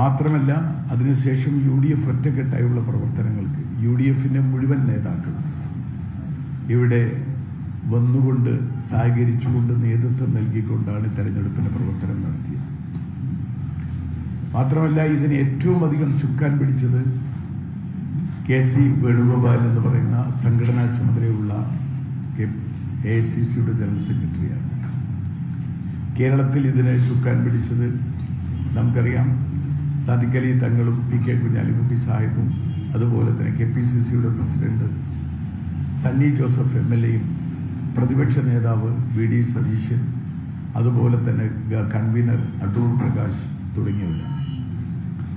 മാത്രമല്ല അതിനുശേഷം U D F ഒറ്റക്കെട്ടായുള്ള പ്രവർത്തനങ്ങൾക്ക് യു ഡി എഫിന്റെ മുഴുവൻ നേതാക്കൾ ഇവിടെ വന്നുകൊണ്ട് സഹകരിച്ചുകൊണ്ട് നേതൃത്വം നൽകിക്കൊണ്ടാണ് തെരഞ്ഞെടുപ്പിന്റെ പ്രവർത്തനം നടത്തിയത്. മാത്രമല്ല ഇതിന് ഏറ്റവും അധികം ചുക്കാൻ പിടിച്ചത് കെ സി വേണുഗോപാൽ എന്ന് പറയുന്ന സംഘടനാ ചുമതലയുള്ള എ സി സിയുടെ ജനറൽ സെക്രട്ടറിയാണ്. കേരളത്തിൽ ഇതിനെ ചുക്കാൻ പിടിച്ചത് നമുക്കറിയാം. സാദിഖ് അലി തങ്ങളും പി കെ കുഞ്ഞാലിക്കുട്ടി സാഹിബും അതുപോലെ തന്നെ കെ പി സി സിയുടെ president Sunny Joseph M L എയും പ്രതിപക്ഷ നേതാവ് വി ഡി സതീശൻ അതുപോലെ തന്നെ കൺവീനർ അടൂർ പ്രകാശ് തുടങ്ങിയവരാണ്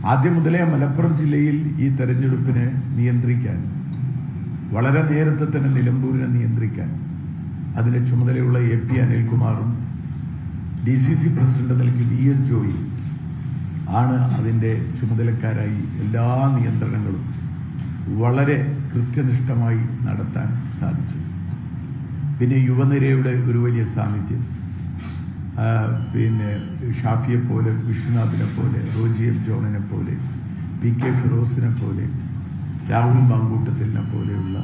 ആദ്യം മുതലേ മലപ്പുറം ജില്ലയിൽ ഈ തെരഞ്ഞെടുപ്പിനെ നിയന്ത്രിക്കാൻ വളരെ നേരത്തെ തന്നെ നിലമ്പൂരിനെ നിയന്ത്രിക്കാൻ അതിന്റെ ചുമതലയുള്ള എ പി അനിൽകുമാറും ഡി സി സി പ്രസിഡന്റ് നൽകി വി എസ് ജോയി ആണ് അതിന്റെ ചുമതലക്കാരായി എല്ലാ നിയന്ത്രണങ്ങളും വളരെ കൃത്യനിഷ്ഠമായി നടത്താൻ സാധിച്ചത്. പിന്നെ യുവനിരയുടെ ഒരു വലിയ സാന്നിധ്യം. പിന്നെ ഷാഫിയെ പോലെ വിശ്വനാഥിനെ പോലെ റോജി ജോണിനെ പോലെ പി കെ ഫിറോസിനെ പോലെ രാഹുൽ മാങ്കൂട്ടത്തിനെ പോലെയുള്ള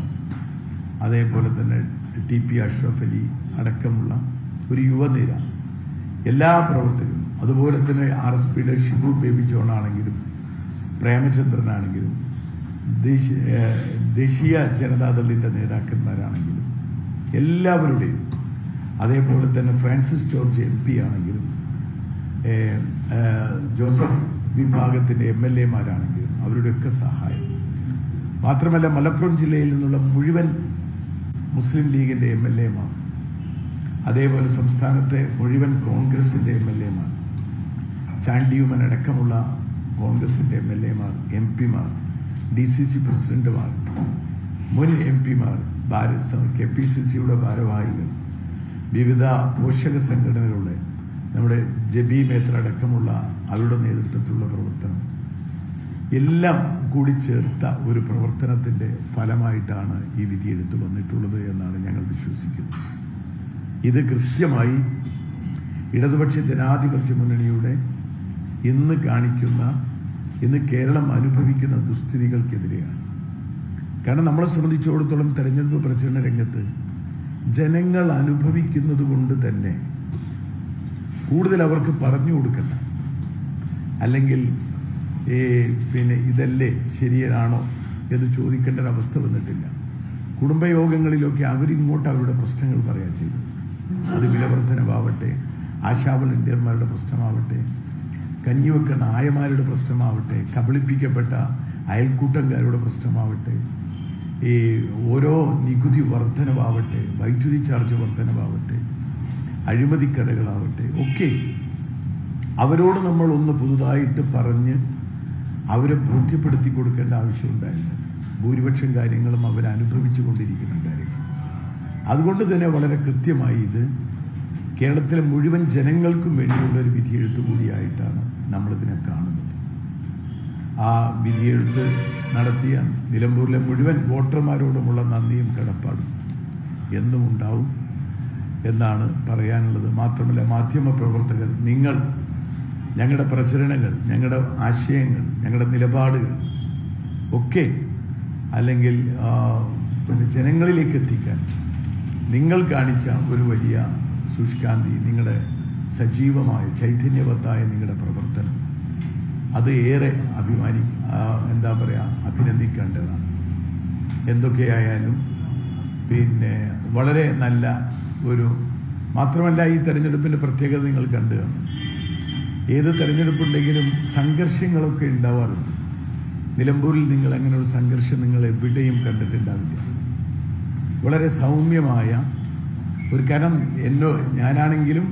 അതേപോലെ തന്നെ ടി പി അഷ്റഫ് അലി അടക്കമുള്ള ഒരു യുവനിര എല്ലാ പ്രവർത്തകരും അതുപോലെ തന്നെ ആർ എസ് പിയുടെ ഷിബു ബേബി ജോൺ ആണെങ്കിലും പ്രേമചന്ദ്രനാണെങ്കിലും ദേശീയ ദേശീയ ജനതാദളിന്റെ നേതാക്കന്മാരാണെങ്കിലും എല്ലാവരുടെയും അതേപോലെ തന്നെ ഫ്രാൻസിസ് ജോർജ് എം പി ആണെങ്കിലും ജോസഫ് വിഭാഗത്തിന്റെ എം എൽ എമാരാണെങ്കിലും അവരുടെയൊക്കെ സഹായം. മാത്രമല്ല മലപ്പുറം ജില്ലയിൽ നിന്നുള്ള മുഴുവൻ മുസ്ലിം ലീഗിന്റെ എം എൽ എമാർ അതേപോലെ സംസ്ഥാനത്തെ മുഴുവൻ കോൺഗ്രസിന്റെ എം എൽ എമാർ ചാണ്ടിയുമൻ അടക്കമുള്ള കോൺഗ്രസിന്റെ എം എൽ എമാർ എം പിമാർ ഡി സി സി പ്രസിഡന്റുമാർ മുൻ എം പിമാർ ഭാരത് കെ പി സി സിയുടെ ഭാരവാഹികൾ വിവിധ പോഷക സംഘടനകളുടെ നമ്മുടെ ജബി മേത്ര അടക്കമുള്ള അവരുടെ നേതൃത്വത്തിലുള്ള പ്രവർത്തനം. എല്ലാം കൂടി ചേർത്ത ഒരു പ്രവർത്തനത്തിന്റെ ഫലമായിട്ടാണ് ഈ വിധി എടുത്തു വന്നിട്ടുള്ളത് എന്നാണ് ഞങ്ങൾ വിശ്വസിക്കുന്നത്. ഇത് കൃത്യമായി ഇടതുപക്ഷ ജനാധിപത്യ മുന്നണിയുടെ ഇന്ന് കാണിക്കുന്ന ഇന്ന് കേരളം അനുഭവിക്കുന്ന ദുസ്ഥിതികൾക്കെതിരെയാണ്. കാരണം നമ്മളെ സംബന്ധിച്ചിടത്തോളം തെരഞ്ഞെടുപ്പ് പ്രചരണ രംഗത്ത് ജനങ്ങൾ അനുഭവിക്കുന്നത് കൊണ്ട് തന്നെ കൂടുതൽ അവർക്ക് പറഞ്ഞു കൊടുക്കണ്ട. അല്ലെങ്കിൽ ഏ, പിന്നെ ഇതല്ലേ ശരിയാണോ എന്ന് ചോദിക്കേണ്ട ഒരു അവസ്ഥ വന്നിട്ടില്ല. കുടുംബയോഗങ്ങളിലൊക്കെ അവരിങ്ങോട്ട് അവരുടെ പ്രശ്നങ്ങൾ പറയാൻ ചെയ്തു. അത് വിലവർദ്ധനമാവട്ടെ ആശാ വളണ്ടിയർമാരുടെ പ്രശ്നമാവട്ടെ കഞ്ഞിവെക്ക നായമാരുടെ പ്രശ്നമാവട്ടെ കബളിപ്പിക്കപ്പെട്ട അയൽക്കൂട്ടംകാരുടെ പ്രശ്നമാവട്ടെ ഈ ഓരോ നികുതി വർധനവാവട്ടെ വൈദ്യുതി ചാർജ് വർധനവാവട്ടെ അഴിമതിക്കഥകളാവട്ടെ ഒക്കെ അവരോട് നമ്മൾ ഒന്ന് പുതുതായിട്ട് പറഞ്ഞ് അവരെ ബോധ്യപ്പെടുത്തി കൊടുക്കേണ്ട ആവശ്യമുണ്ടായില്ല. ഭൂരിപക്ഷം കാര്യങ്ങളും അവർ അനുഭവിച്ചു കൊണ്ടിരിക്കുന്ന കാര്യങ്ങൾ. അതുകൊണ്ട് തന്നെ വളരെ കൃത്യമായി ഇത് കേരളത്തിലെ മുഴുവൻ ജനങ്ങൾക്കും വേണ്ടിയുള്ള ഒരു വിധിയെഴുത്ത് കൂടിയായിട്ടാണ് നമ്മളിതിനെ കാണുന്നത്. ആ വിധിയെഴുത്ത് നടത്തിയ നിലമ്പൂരിലെ മുഴുവൻ വോട്ടർമാരോടുമുള്ള നന്ദിയും കടപ്പാടും എന്നും ഉണ്ടാവും എന്നാണ് പറയാനുള്ളത്. മാത്രമല്ല മാധ്യമ പ്രവർത്തകർ നിങ്ങൾ ഞങ്ങളുടെ പ്രചരണങ്ങൾ ഞങ്ങളുടെ ആശയങ്ങൾ ഞങ്ങളുടെ നിലപാടുകൾ ഒക്കെ അല്ലെങ്കിൽ പിന്നെ ജനങ്ങളിലേക്ക് എത്തിക്കാൻ നിങ്ങൾ കാണിച്ച ഒരു വലിയ ശുഷ്കാന്തി നിങ്ങളുടെ സജീവമായ ചൈതന്യവത്തായ നിങ്ങളുടെ പ്രവർത്തനം. അത് ഏറെ അഭിമാനി എന്താ പറയുക അഭിനന്ദിക്കേണ്ടതാണ്. എന്തൊക്കെയായാലും പിന്നെ വളരെ നല്ല ഒരു മാത്രമല്ല ഈ തെരഞ്ഞെടുപ്പിന്റെ പ്രത്യേകത നിങ്ങൾ കണ്ടു കാണും. ഏത് തെരഞ്ഞെടുപ്പുണ്ടെങ്കിലും സംഘർഷങ്ങളൊക്കെ ഉണ്ടാവാറുണ്ട്. നിലമ്പൂരിൽ നിങ്ങൾ അങ്ങനെ ഒരു സംഘർഷം നിങ്ങൾ എവിടെയും കണ്ടിട്ടുണ്ടാവില്ല. വളരെ സൗമ്യമായ ഒരു കാരണം എന്നോ ഞാനാണെങ്കിലും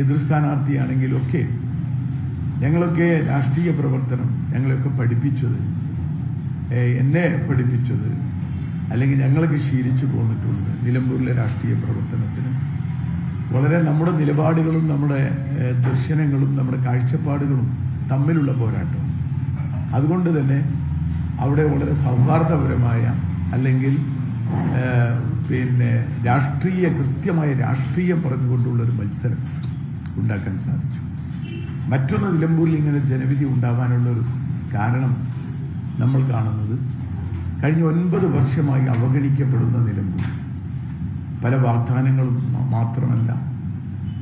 എതിർ സ്ഥാനാർത്ഥിയാണെങ്കിലൊക്കെ ഞങ്ങളൊക്കെ രാഷ്ട്രീയ പ്രവർത്തനം ഞങ്ങളെയൊക്കെ പഠിപ്പിച്ചത് എന്നെ പഠിപ്പിച്ചത് അല്ലെങ്കിൽ ഞങ്ങളൊക്കെ ശീലിച്ചു പോന്നിട്ടുള്ളത് നിലമ്പൂരിലെ രാഷ്ട്രീയ പ്രവർത്തനത്തിന്. വളരെ നമ്മുടെ നിലപാടുകളും നമ്മുടെ ദർശനങ്ങളും നമ്മുടെ കാഴ്ചപ്പാടുകളും തമ്മിലുള്ള പോരാട്ടം. അതുകൊണ്ട് തന്നെ അവിടെ വളരെ സൗഹാർദ്ദപരമായ അല്ലെങ്കിൽ പിന്നെ രാഷ്ട്രീയ കൃത്യമായ രാഷ്ട്രീയം പറഞ്ഞുകൊണ്ടുള്ളൊരു മത്സരം ഉണ്ടാക്കാൻ സാധിച്ചു. മറ്റൊന്ന് നിലമ്പൂരിൽ ഇങ്ങനെ ജനവിധി ഉണ്ടാവാനുള്ളൊരു കാരണം നമ്മൾ കാണുന്നത് കഴിഞ്ഞ ഒൻപത് വർഷമായി അവഗണിക്കപ്പെടുന്ന നിലമ്പൂർ. പല വാഗ്ദാനങ്ങളും മാത്രമല്ല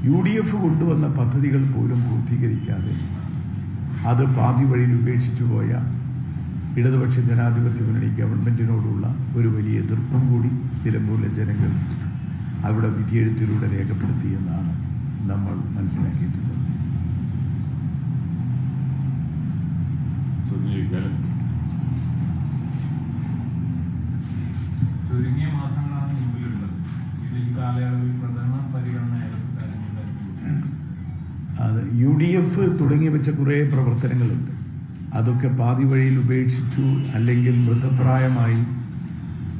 യു ഡി എഫ് കൊണ്ടുവന്ന പദ്ധതികൾ പോലും പൂർത്തീകരിക്കാതെ അത് പാതി വഴിയിൽ ഉപേക്ഷിച്ചു പോയ ഇടതുപക്ഷ ജനാധിപത്യ മുന്നണി ഗവൺമെന്റിനോടുള്ള ഒരു വലിയ എതിർപ്പും കൂടി നിലമ്പൂരിലെ ജനങ്ങൾ അവിടെ വിധിയെഴുത്തിലൂടെ രേഖപ്പെടുത്തിയെന്നാണ് നമ്മൾ മനസ്സിലാക്കിയിട്ടുള്ളത്. ചുരുങ്ങിയ മാസങ്ങളാണ് മുമ്പിലുള്ളത്. ഈ കാലയളവിൽ പ്രധാന അത് യു ഡി എഫ് തുടങ്ങി വെച്ച കുറേ പ്രവർത്തനങ്ങളുണ്ട്. അതൊക്കെ പാതി വഴിയിൽ ഉപേക്ഷിച്ചു അല്ലെങ്കിൽ മൃതപ്രായമായി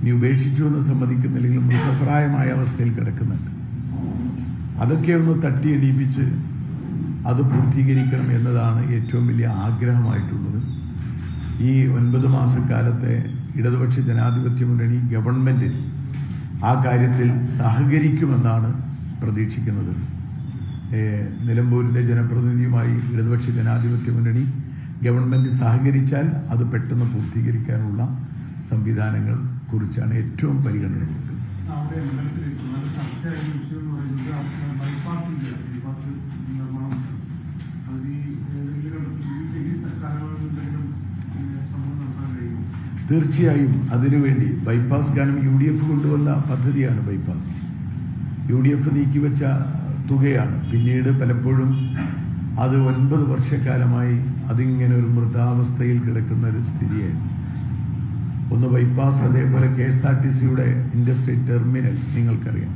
ഇനി ഉപേക്ഷിച്ചു എന്ന് സമ്മതിക്കുന്നില്ലെങ്കിൽ മൃതപ്രായമായ അവസ്ഥയിൽ കിടക്കുന്നുണ്ട്. അതൊക്കെ ഒന്ന് തട്ടിയടിപ്പിച്ച് അത് പൂർത്തീകരിക്കണം എന്നതാണ് ഏറ്റവും വലിയ ആഗ്രഹമായിട്ടുള്ളത്. ഈ ഒൻപത് മാസക്കാലത്തെ ഇടതുപക്ഷ ജനാധിപത്യ മുന്നണി ഗവൺമെന്റ് ആ കാര്യത്തിൽ സഹകരിക്കുമെന്നാണ് പ്രതീക്ഷിക്കുന്നത്. നിലമ്പൂരിന്റെ ജനപ്രതിനിധിയുമായി ഇടതുപക്ഷ ജനാധിപത്യ മുന്നണി ഗവൺമെന്റ് സഹകരിച്ചാൽ അത് പെട്ടെന്ന് പൂർത്തീകരിക്കാനുള്ള സംവിധാനങ്ങൾ കുറിച്ചാണ് ഏറ്റവും പരിഗണന കൊടുക്കുന്നത്. തീർച്ചയായും അതിനുവേണ്ടി ബൈപ്പാസ് കാരണം യു ഡി എഫ് കൊണ്ടുവന്ന പദ്ധതിയാണ് ബൈപ്പാസ് യു ഡി എഫ് നീക്കിവെച്ച തുകയാണ്. പിന്നീട് പലപ്പോഴും അത് ഒൻപത് വർഷക്കാലമായി അതിങ്ങനെ ഒരു മൃതാവസ്ഥയിൽ കിടക്കുന്ന ഒരു സ്ഥിതിയായിരുന്നു. ഒന്ന് ബൈപ്പാസ് അതേപോലെ കെ എസ് ആർ ടി സിയുടെ ഇൻഡസ്ട്രി ടെർമിനൽ നിങ്ങൾക്കറിയാം.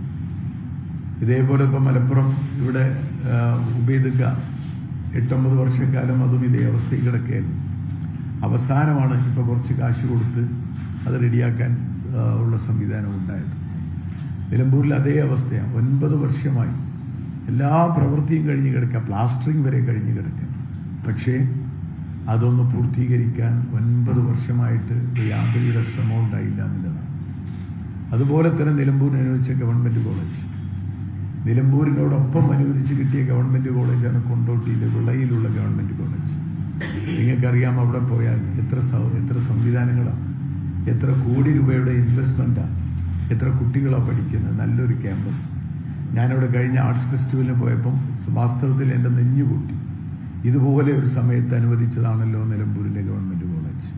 ഇതേപോലെ ഇപ്പോൾ മലപ്പുറം ഇവിടെ ഉബൈദക്ക എട്ടൊമ്പത് വർഷക്കാലം അതും ഇതേ അവസ്ഥയിൽ കിടക്കുകയായിരുന്നു അവസാനമാണ് ഇപ്പോൾ കുറച്ച് കാശ് കൊടുത്ത് അത് റെഡിയാക്കാൻ ഉള്ള സംവിധാനം ഉണ്ടായത്. നിലമ്പൂരിൽ അതേ അവസ്ഥയാണ് ഒൻപത് വർഷമായി. എല്ലാ പ്രവൃത്തിയും കഴിഞ്ഞ് കിടക്കുക. പ്ലാസ്റ്ററിങ് വരെ കഴിഞ്ഞ് കിടക്കുക. പക്ഷേ അതൊന്ന് പൂർത്തീകരിക്കാൻ ഒൻപത് വർഷമായിട്ട് യാതൊരുവിധ ശ്രമവും ഉണ്ടായില്ല എന്നുള്ളതാണ്. അതുപോലെ തന്നെ നിലമ്പൂർ അനുവദിച്ച ഗവൺമെന്റ് കോളേജ്. നിലമ്പൂരിനോടൊപ്പം അനുവദിച്ച് കിട്ടിയ ഗവൺമെന്റ് കോളേജാണ് കൊണ്ടോട്ടിയിലെ വിളയിലുള്ള ഗവൺമെന്റ് കോളേജ്. നിങ്ങൾക്കറിയാം അവിടെ പോയാൽ എത്ര എത്ര സംവിധാനങ്ങളാണ് എത്ര കോടി രൂപയുടെ ഇൻവെസ്റ്റ്മെന്റാണ് എത്ര കുട്ടികളാണ് പഠിക്കുന്നത് നല്ലൊരു ക്യാമ്പസ് ഞാനവിടെ കഴിഞ്ഞ ആർട്സ് ഫെസ്റ്റിവലിന് പോയപ്പം വാസ്തവത്തിൽ എന്റെ നെഞ്ഞു പൊട്ടി ഇതുപോലെ ഒരു സമയത്ത് അനുവദിച്ചതാണല്ലോ നിലമ്പൂരിലെ ഗവൺമെന്റ് കോളേജ്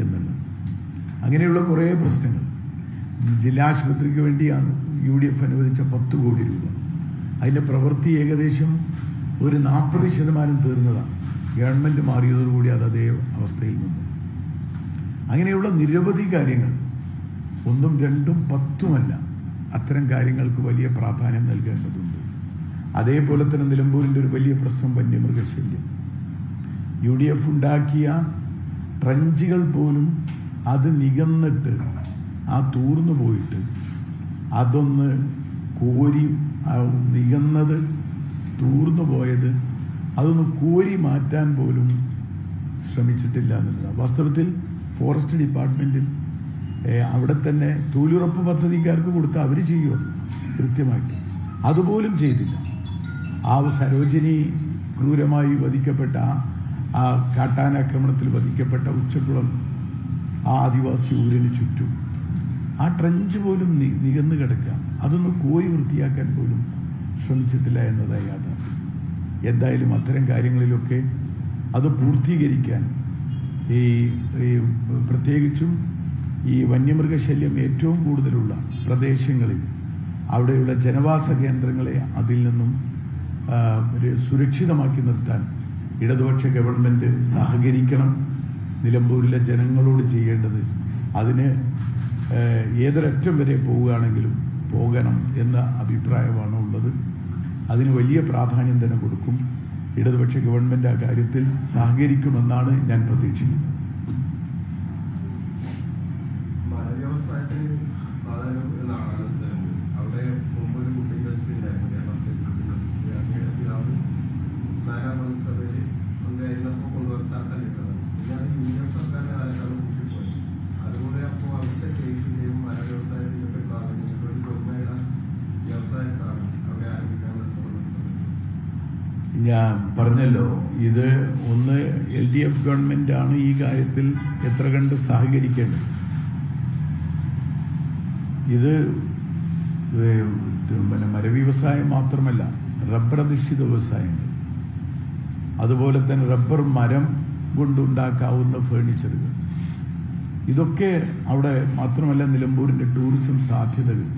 എന്നുള്ളത്. അങ്ങനെയുള്ള കുറേ പ്രശ്നങ്ങൾ. ജില്ലാ ആശുപത്രിക്ക് വേണ്ടിയാണ് യു ഡി എഫ് അനുവദിച്ച പത്ത് കോടി രൂപ. അതിന്റെ പ്രവൃത്തി ഏകദേശം ഒരു നാൽപ്പത് ശതമാനം തീർന്നതാണ്. ഗവൺമെന്റ് മാറിയതോടുകൂടി അത് അതേ അവസ്ഥയിൽ നിന്നു. അങ്ങനെയുള്ള നിരവധി കാര്യങ്ങൾ. ഒന്നും രണ്ടും പത്തുമല്ല. അത്തരം കാര്യങ്ങൾക്ക് വലിയ പ്രാധാന്യം നൽകേണ്ടതുണ്ട്. അതേപോലെ തന്നെ നിലമ്പൂരിന്റെ ഒരു വലിയ പ്രശ്നം വന്യമൃഗശല്യം. യു ഡി എഫ് ഉണ്ടാക്കിയ ട്രഞ്ചുകൾ പോലും അത് നികന്നിട്ട് ആ തൂർന്നു പോയിട്ട് അതൊന്ന് കോരി നികന്നത് തൂർന്നു പോയത് അതൊന്ന് കോരി മാറ്റാൻ പോലും ശ്രമിച്ചിട്ടില്ല എന്നുള്ളതാണ്. വാസ്തവത്തിൽ ഫോറസ്റ്റ് ഡിപ്പാർട്ട്മെന്റിൽ അവിടെ തന്നെ തൊഴിലുറപ്പ് പദ്ധതിക്കാർക്ക് കൊടുത്ത് അവർ ചെയ്യുമോ കൃത്യമായിട്ട്. അതുപോലും ചെയ്തില്ല. ആ സരോജിനി ക്രൂരമായി വധിക്കപ്പെട്ട ആ- കാട്ടാനാക്രമണത്തിൽ വധിക്കപ്പെട്ട ഉച്ചക്കുളം ആ ആദിവാസി ഊരിന് ചുറ്റും ആ ട്രഞ്ച് പോലും നികന്നു കിടക്കുക. അതൊന്ന് കോരി വൃത്തിയാക്കാൻ പോലും ശ്രമിച്ചിട്ടില്ല എന്നതായി യാഥാർത്ഥ്യം. എന്തായാലും അത്തരം കാര്യങ്ങളിലൊക്കെ അത് പൂർത്തീകരിക്കാൻ ഈ പ്രത്യേകിച്ചും ഈ വന്യമൃഗശല്യം ഏറ്റവും കൂടുതലുള്ള പ്രദേശങ്ങളിൽ അവിടെയുള്ള ജനവാസ കേന്ദ്രങ്ങളെ അതിൽ നിന്നും സുരക്ഷിതമാക്കി നിർത്താൻ ഇടതുപക്ഷ ഗവൺമെന്റ് സഹകരിക്കണം. നിലമ്പൂരിലെ ജനങ്ങളോട് ചെയ്യേണ്ടത് അതിന് ഏതൊരറ്റം വരെ പോവുകയാണെങ്കിലും പോകണം എന്ന അഭിപ്രായമാണ് ഉള്ളത്. അതിന് വലിയ പ്രാധാന്യം തന്നെ കൊടുക്കും. ഇടതുപക്ഷ ഗവൺമെന്റ് ആ കാര്യത്തിൽ സഹകരിക്കുമെന്നാണ് ഞാൻ പ്രതീക്ഷിക്കുന്നത് മലവ്യവസായത്തിന് പ്രാധാന്യം എന്നാണ് നിലമ്പൂർ. അവിടെ മുമ്പ് ഒരു കുട്ടി ഇൻഡസ്ട്രി ഉണ്ടായിരുന്നു കേരള സ്റ്റേറ്റ് കുട്ടി ഇൻഡസ്ട്രി അങ്ങയുടെ പിതാവ് നാലാം മന്ത്രിസഭയിൽ മന്ത്രിയായിരുന്നപ്പോൾ കൊണ്ടുവരുത്താക്കല്ലിട്ടത് പിന്നെ അത് യു ഡി എഫ് സർക്കാരിന്റെ കാലത്താണ് കൂട്ടിപ്പോയത് അതുകൊണ്ട് അപ്പോൾ അവിടുത്തെ കേസിന്റെയും മലവ്യവസായത്തിന്റെ ഒക്കെ പ്രാധാന്യം ഒരു പൊന്മേട വ്യവസായത്താണ് അവിടെ ആരംഭിക്കാനുള്ള ശ്രമം നടത്തുന്നത് ഞാൻ പറഞ്ഞല്ലോ ഇത് ഒന്ന് എൽ ഡി എഫ് ഗവൺമെന്റാണ് ഈ കാര്യത്തിൽ എത്ര കണ്ട് സഹകരിക്കേണ്ടത്. ഇത് പിന്നെ മരവ്യവസായം മാത്രമല്ല റബ്ബർ അധിഷ്ഠിത വ്യവസായങ്ങൾ. അതുപോലെ തന്നെ റബ്ബർ മരം കൊണ്ടുണ്ടാക്കാവുന്ന ഫേണിച്ചറുകൾ. ഇതൊക്കെ അവിടെ മാത്രമല്ല നിലമ്പൂരിന്റെ ടൂറിസം സാധ്യതകൾ.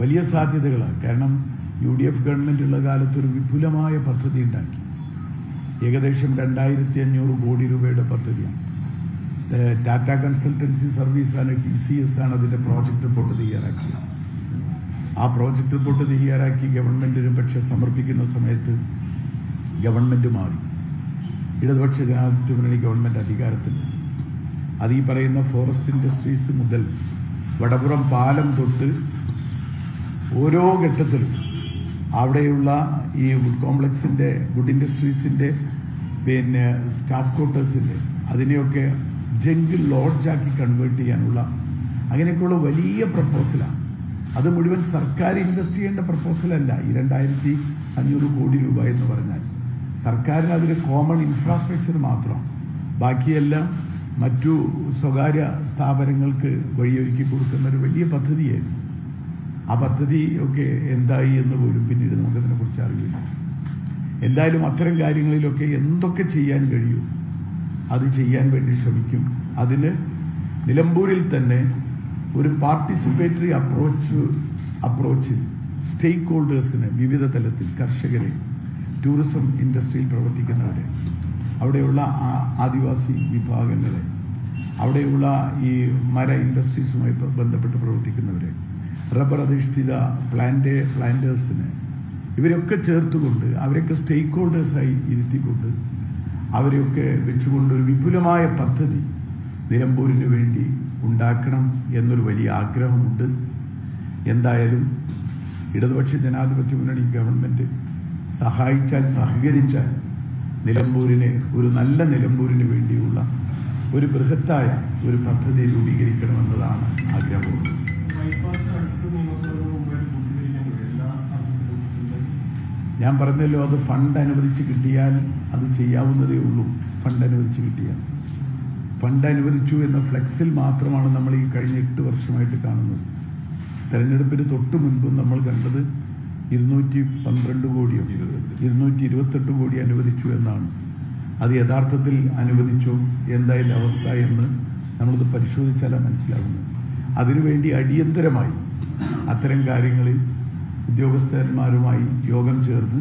വലിയ സാധ്യതകളാണ്. കാരണം യു ഡി എഫ് ഗവൺമെന്റുള്ള കാലത്ത് ഒരു വിപുലമായ പദ്ധതി ഉണ്ടാക്കി. ഏകദേശം രണ്ടായിരത്തി അഞ്ഞൂറ് കോടി രൂപയുടെ പദ്ധതിയാണ്. ടാറ്റ കൺസൾട്ടൻസി സർവീസാണ് ടി സി എസ് ആണ് അതിന്റെ പ്രോജക്റ്റ് റിപ്പോർട്ട് തയ്യാറാക്കിയത്. ആ പ്രോജക്റ്റ് റിപ്പോർട്ട് തയ്യാറാക്കി ഗവൺമെന്റിന് പക്ഷെ സമർപ്പിക്കുന്ന സമയത്ത് ഗവൺമെന്റ് മാറി. ഇടതുപക്ഷ ജനാധിപത്യ മുന്നണി ഗവൺമെന്റ് അധികാരത്തിൽ. അത് ഈ പറയുന്ന ഫോറസ്റ്റ് ഇൻഡസ്ട്രീസ് മുതൽ വടപുറം പാലം തൊട്ട് ഓരോ ഘട്ടത്തിലും അവിടെയുള്ള ഈ വുഡ് കോംപ്ലക്സിന്റെ വുഡ് ഇൻഡസ്ട്രീസിന്റെ പിന്നെ സ്റ്റാഫ് ക്വാർട്ടേഴ്സിന്റെ അതിനെയൊക്കെ ജംഗിൾ ലോഡ്ജാക്കി കൺവേർട്ട് ചെയ്യാനുള്ള അങ്ങനെയൊക്കെയുള്ള വലിയ പ്രപ്പോസലാണ് അത് മുഴുവൻ സർക്കാർ ഇൻവെസ്റ്റ് ചെയ്യേണ്ട പ്രപ്പോസലല്ല ഈ രണ്ടായിരത്തി അഞ്ഞൂറ് കോടി രൂപ എന്ന് പറഞ്ഞാൽ സർക്കാരിന് അതിന് കോമൺ ഇൻഫ്രാസ്ട്രക്ചർ മാത്രം. ബാക്കിയെല്ലാം മറ്റു സ്വകാര്യ സ്ഥാപനങ്ങൾക്ക് വഴിയൊരുക്കി കൊടുക്കുന്ന ഒരു വലിയ പദ്ധതിയായിരുന്നു. ആ പദ്ധതി ഒക്കെ എന്തായി എന്ന് പോലും പിന്നീട് നമുക്കതിനെ കുറിച്ച് അറിയില്ല എന്തായാലും അത്തരം കാര്യങ്ങളിലൊക്കെ എന്തൊക്കെ ചെയ്യാൻ കഴിയും അത് ചെയ്യാൻ വേണ്ടി ശ്രമിക്കും. അതിന് നിലമ്പൂരിൽ തന്നെ ഒരു പാർട്ടിസിപ്പേറ്ററി അപ്രോച്ച് അപ്രോച്ചിൽ സ്റ്റേക്ക് ഹോൾഡേഴ്സിന് വിവിധ തലത്തിൽ കർഷകരെ ടൂറിസം ഇൻഡസ്ട്രിയിൽ പ്രവർത്തിക്കുന്നവരെ അവിടെയുള്ള ആദിവാസി വിഭാഗങ്ങളെ അവിടെയുള്ള ഈ മര ഇൻഡസ്ട്രീസുമായി ബന്ധപ്പെട്ട് പ്രവർത്തിക്കുന്നവരെ റബ്ബർ അധിഷ്ഠിത പ്ലാന്റ് പ്ലാന്റേഴ്സിന് ഇവരെയൊക്കെ ചേർത്തുകൊണ്ട് അവരൊക്കെ സ്റ്റേക്ക് ഹോൾഡേഴ്സായി ഇരുത്തിക്കൊണ്ട് അവരെയൊക്കെ വെച്ചുകൊണ്ട് ഒരു വിപുലമായ പദ്ധതി നിലമ്പൂരിന് വേണ്ടി ഉണ്ടാക്കണം എന്നൊരു വലിയ ആഗ്രഹമുണ്ട്. എന്തായാലും ഇടതുപക്ഷ ജനാധിപത്യ മുന്നണി ഗവൺമെന്റ് സഹായിച്ചാൽ സഹകരിച്ചാൽ നിലമ്പൂരിനെ ഒരു നല്ല നിലമ്പൂരിന് വേണ്ടിയുള്ള ഒരു ബൃഹത്തായ ഒരു പദ്ധതി രൂപീകരിക്കണമെന്നതാണ് ആഗ്രഹമുള്ളത്. ഞാൻ പറഞ്ഞല്ലോ അത് ഫണ്ട് അനുവദിച്ച് കിട്ടിയാൽ അത് ചെയ്യാവുന്നതേ ഉള്ളൂ. ഫണ്ട് അനുവദിച്ച് കിട്ടിയാൽ. ഫണ്ട് അനുവദിച്ചു എന്ന ഫ്ലെക്സിൽ മാത്രമാണ് നമ്മൾ ഈ കഴിഞ്ഞ എട്ട് വർഷമായിട്ട് കാണുന്നത്. തെരഞ്ഞെടുപ്പിന് തൊട്ട് മുൻപും നമ്മൾ കണ്ടത് ഇരുന്നൂറ്റി പന്ത്രണ്ട് കോടിയോ ഇരുന്നൂറ്റി ഇരുപത്തെട്ട് കോടി അനുവദിച്ചു എന്നാണ്. അത് യഥാർത്ഥത്തിൽ അനുവദിച്ചോ എന്തായാലും അവസ്ഥ എന്ന് നമ്മളത് പരിശോധിച്ചാലാണ് മനസ്സിലാകുന്നത്. അതിനുവേണ്ടി അടിയന്തരമായി അത്തരം കാര്യങ്ങളിൽ ഉദ്യോഗസ്ഥന്മാരുമായി യോഗം ചേർന്ന്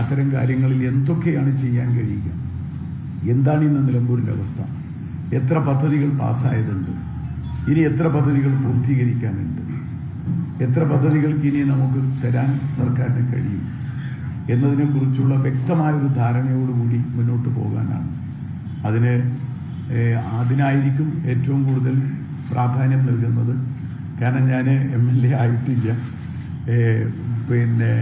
അത്തരം കാര്യങ്ങളിൽ എന്തൊക്കെയാണ് ചെയ്യാൻ കഴിയുക? എന്താണ് ഇന്ന് നിലമ്പൂരിന്റെ അവസ്ഥ? എത്ര പദ്ധതികൾ പാസ്സായതുണ്ട്? ഇനി എത്ര പദ്ധതികൾ പൂർത്തീകരിക്കാനുണ്ട്? എത്ര പദ്ധതികൾക്ക് ഇനി നമുക്ക് തരാൻ സർക്കാരിന് കഴിയും? എന്നതിനെക്കുറിച്ചുള്ള വ്യക്തമായൊരു ധാരണയോടുകൂടി മുന്നോട്ട് പോകാനാണ്. അതിന് അതിനായിരിക്കും ഏറ്റവും കൂടുതൽ പ്രാധാന്യം നൽകുന്നത്. കാരണം ഞാൻ എം എൽ എ ആയിട്ടില്ല. പിന്നെ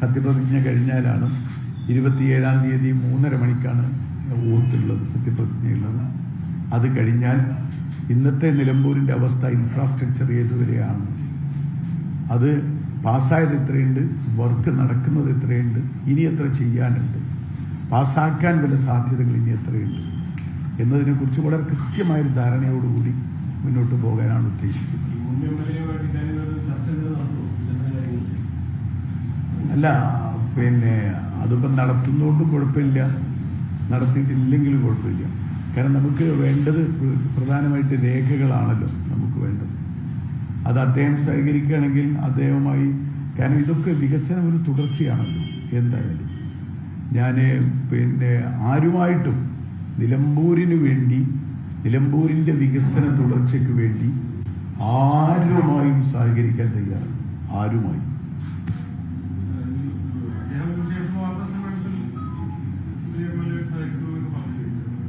സത്യപ്രതിജ്ഞ കഴിഞ്ഞാലാണ് ഇരുപത്തിയേഴാം തീയതി മൂന്നര മണിക്കാണ് ഊത്തുള്ളത് സത്യപ്രതിജ്ഞയുള്ളത്. അത് കഴിഞ്ഞാൽ ഇന്നത്തെ നിലമ്പൂരിന്റെ അവസ്ഥ ഇൻഫ്രാസ്ട്രക്ചർ ഏതുവരെയാണ്? അത് പാസ്സായത് എത്രയുണ്ട്? വർക്ക് നടക്കുന്നത് എത്രയുണ്ട്? ഇനി എത്ര ചെയ്യാനുണ്ട്? പാസ്സാക്കാൻ വല്ല സാധ്യതകൾ ഇനി എത്രയുണ്ട്? എന്നതിനെക്കുറിച്ച് വളരെ കൃത്യമായൊരു ധാരണയോടുകൂടി മുന്നോട്ട് പോകാനാണ് ഉദ്ദേശിക്കുന്നത് ഈ മുൻ എം എൽ എയുമായിട്ട് ഇക്കാര്യം ഒരു ചർച്ച എന്തെങ്കിലും നടത്തുമോ വികസന കാര്യങ്ങൾ അല്ല പിന്നെ അതിപ്പം നടത്തുന്നതുകൊണ്ട് കുഴപ്പമില്ല. നടത്തിയിട്ടില്ലെങ്കിലും കുഴപ്പമില്ല. കാരണം നമുക്ക് വേണ്ടത് പ്രധാനമായിട്ട് രേഖകളാണല്ലോ നമുക്ക് വേണ്ടത്. അത് അദ്ദേഹം സഹകരിക്കുകയാണെങ്കിൽ അദ്ദേഹവുമായി കാരണം ഇതൊക്കെ വികസനം ഒരു തുടർച്ചയാണല്ലോ എന്തായാലും. ഞാൻ പിന്നെ ആരുമായിട്ടും നിലമ്പൂരിന് വേണ്ടി നിലമ്പൂരിന്റെ വികസന തുടർച്ചയ്ക്ക് വേണ്ടി ആരുമായും സഹകരിക്കാൻ തയ്യാറാണ് ആരുമായും.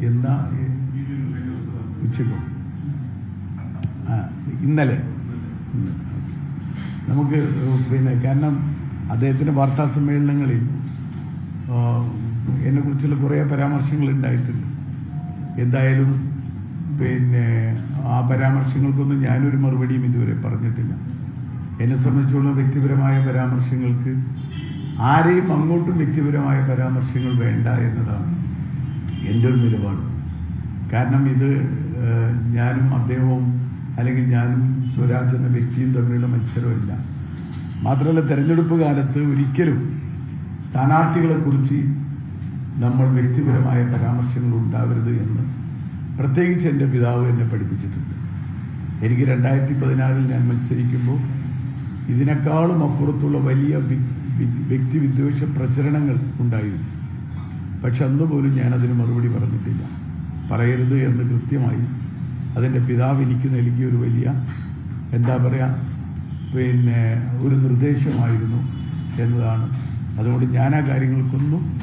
ദിവസം ഉച്ചക്കോ? ആ ഇന്നലെ. നമുക്ക് പിന്നെ കാരണം അദ്ദേഹത്തിന്റെ വാർത്താ സമ്മേളനങ്ങളിൽ എന്നെ എന്നെക്കുറിച്ചുള്ള കുറേ പരാമർശങ്ങൾ ഉണ്ടായിട്ടുണ്ട്. എന്തായാലും പിന്നെ ആ പരാമർശങ്ങൾക്കൊന്നും ഞാനൊരു മറുപടിയും ഇതുവരെ പറഞ്ഞിട്ടില്ല. എന്നെ സംബന്ധിച്ചുള്ള വ്യക്തിപരമായ പരാമർശങ്ങൾക്ക് ആരെയും അങ്ങോട്ടും വ്യക്തിപരമായ പരാമർശങ്ങൾ വേണ്ട എന്നതാണ്. എന്റെ ഒരു നിലപാട്. കാരണം ഇത് ഞാനും അദ്ദേഹവും അല്ലെങ്കിൽ ഞാനും സ്വരാജ് എന്ന വ്യക്തിയും തമ്മിലുള്ള മത്സരമില്ല മാത്രമല്ല തെരഞ്ഞെടുപ്പ് കാലത്ത് ഒരിക്കലും സ്ഥാനാർത്ഥികളെക്കുറിച്ച് നമ്മൾ വ്യക്തിപരമായ പരാമർശങ്ങൾ ഉണ്ടാവരുത് എന്ന് പ്രത്യേകിച്ച് എന്റെ പിതാവ് എന്നെ പഠിപ്പിച്ചിട്ടുണ്ട്. എനിക്ക് രണ്ടായിരത്തി പതിനാറിൽ ഞാൻ മത്സരിക്കുമ്പോൾ ഇതിനേക്കാളും അപ്പുറത്തുള്ള വലിയ വ്യക്തി വിദ്വേഷ പ്രചരണങ്ങൾ ഉണ്ടായിരുന്നു. പക്ഷെ അന്ന് പോലും ഞാൻ അതിന് മറുപടി പറഞ്ഞിട്ടില്ല. പറയരുത് എന്ന് കൃത്യമായി അതിന്റെ പിതാവ് എനിക്ക് നൽകിയ ഒരു വലിയ എന്താ പറയുക പിന്നെ ഒരു നിർദ്ദേശമായിരുന്നു എന്നതാണ്. അതുകൊണ്ട് ഞാൻ ആ കാര്യങ്ങൾക്കൊന്നും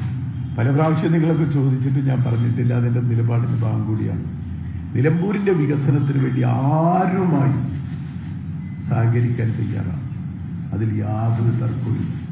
പല പ്രാവശ്യം നിങ്ങളൊക്കെ ചോദിച്ചിട്ട് ഞാൻ പറഞ്ഞിട്ടില്ല. അതിന്റെ നിലപാടിന്റെ ഭാഗം കൂടിയാണ്. നിലമ്പൂരിന്റെ വികസനത്തിന് വേണ്ടി ആരുമായി സഹകരിക്കാൻ തയ്യാറാണ്. അതിൽ യാതൊരു തർക്കവുമില്ല.